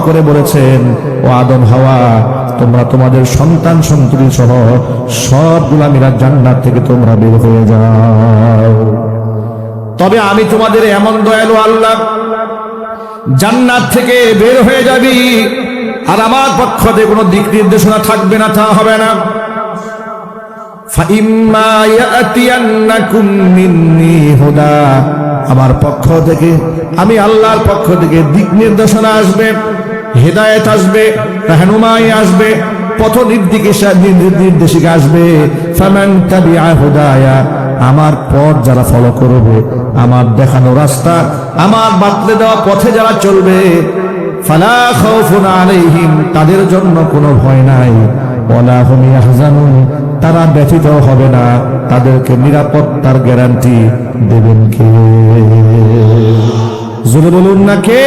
করে বলেছেন, ও আদম হাওয়া, তোমরা তোমাদের সন্তান সন্ততি সহ সব গুলামিরা জান্নার থেকে তোমরা বের হয়ে যাও। তবে আমি তোমাদের এমন দয়ালু আল্লাহ জান্নার থেকে বের হয়ে যাবি। আর আমার পক্ষ থেকে কোনো দিক নির্দেশনা থাকবে না, তা হবে না। আমার পক্ষ থেকে, আমি আল্লাহর পক্ষ থেকে দিক নির্দেশনা আসবে। হেদায়েত আসবে, রাহনুমাই আসবে পথ নির্দিশা নির্দেশিকা আসবে। হুদায়া, আমার পথ যারা ফলো করবে, আমার দেখানো রাস্তা, আমার বাতলে দেওয়া পথে যারা চলবে তাদের জন্য কোনো ভয় নাই। তারা ব্যথিত হবে না, তাদেরকে নিরাপত্তার গ্যারান্টি দেবেন কে? জোরে বলুন না কে?